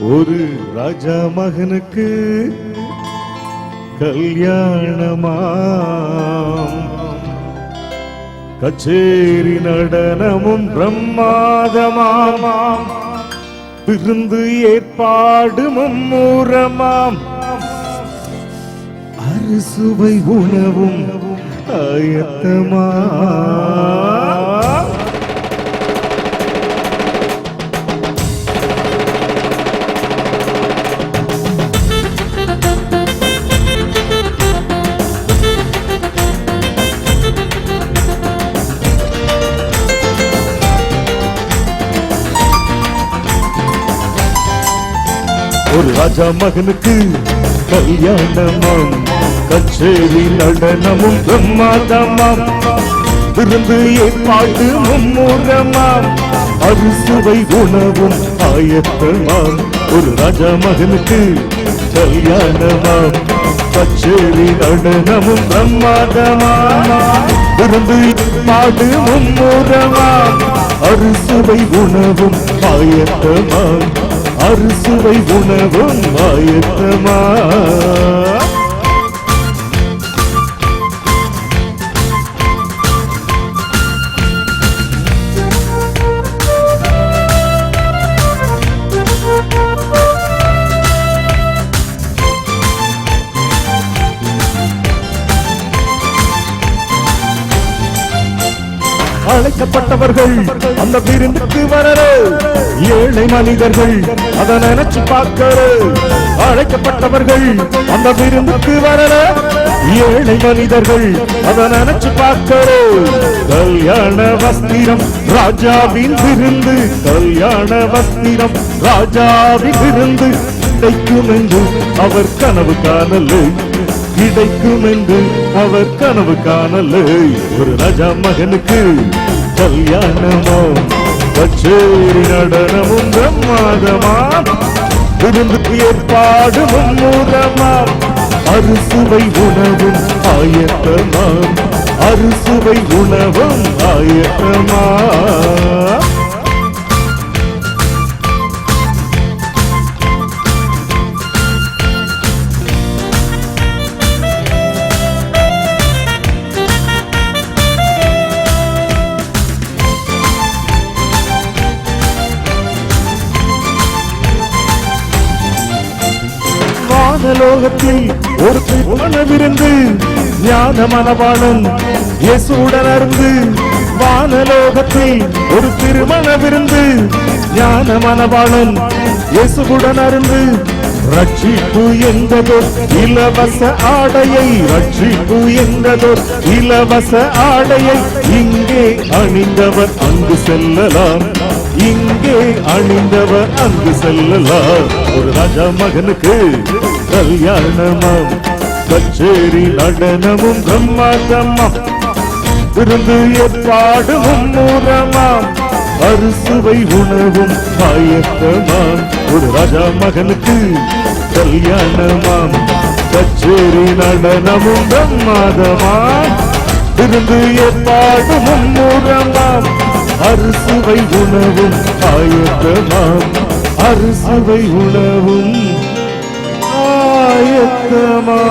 ஒரு ராஜா மகனுக்கு கல்யாணமாம். கச்சேரி நடனமும் பிரம்மாதமாமாம் விருந்து ஏற்பாடுமும் மூரமாம் அறுசுவை உணவும் ஆயத்தமா ஒரு ராஜா மகனுக்கு கல்யாணமாம். கச்சேரி நடனமும் பிரம்மாதமாம் விருந்து ஏற்பாடு மும்மூரமாம் அறுசுவை உணவும் ஆயத்தமாம். ஒரு ராஜா மகனுக்கு கல்யாணமாம். கச்சேரி நடனமும் பிரம்மாதமாம் விருந்து ஏற்பாடு மும்மூரமாம் அறுசுவை உணவும் ஆயத்தமாம். அறுசுவை உணவும் ஆயத்தமா அழைக்கப்பட்டவர்கள் அந்த விருந்துக்கு வரல ஏழை மனிதர்கள் அதை நினைச்சு பார்க்கற அழைக்கப்பட்டவர்கள் அந்த விருந்துக்கு வரல ஏழை மனிதர்கள் அதை நினைச்சு பார்க்கற கல்யாண வஸ்திரம் ராஜாவின் விருந்து. கல்யாண வஸ்திரம் ராஜாவின் விருந்து. கிடைக்கும் என்று அவர் கனவு காணலை. கிடைக்கும் என்று அவர் கனவு காணலை. ஒரு ராஜா மகனுக்கு கல்யாணமோ? கச்சேரி நடனமும் பிரம்மாதமா விருந்துக்கு ஏற்பாடும் மூலமா அறுசுவை உணவும் ஆயத்தமா அறுசுவை உணவும் ஆயத்தமா வானலோகத்தில் ஒரு மனவிருந்து ஞான மனவாளன் இயேசுடன் அருந்து வானலோகத்தில் ஒரு திருமண விருந்து ஞான மனவாளன் இயேசுடன் அருந்து ரட்சிப்பு என்பதோர் இலவச ஆடையை ரட்சிப்பு என்பதோர் இலவச ஆடையை இங்கே அணிந்தவர் அங்கு செல்லலாம். இங்கே அணிந்தவர் அங்கு செல்லலாம். ஒரு ராஜா மகனுக்கு கல்யாணமாம் கச்சேரி நடனமும் பிரம்மாண்டமாம் விருந்து ஏற்பாடும் மூலமாம் அறுசுவை உணவும் பாயத்தமாம் ஒரு ராஜா மகனுக்கு கல்யாணமாம். கச்சேரி நடனமும் பிரம்மாதமாம் விருந்து ஏற்பாடும் மூலமாம் அறுசுவை உணவும் ஆயத்தமாம் அறுசுவை உணவும் ஆயத்தமா.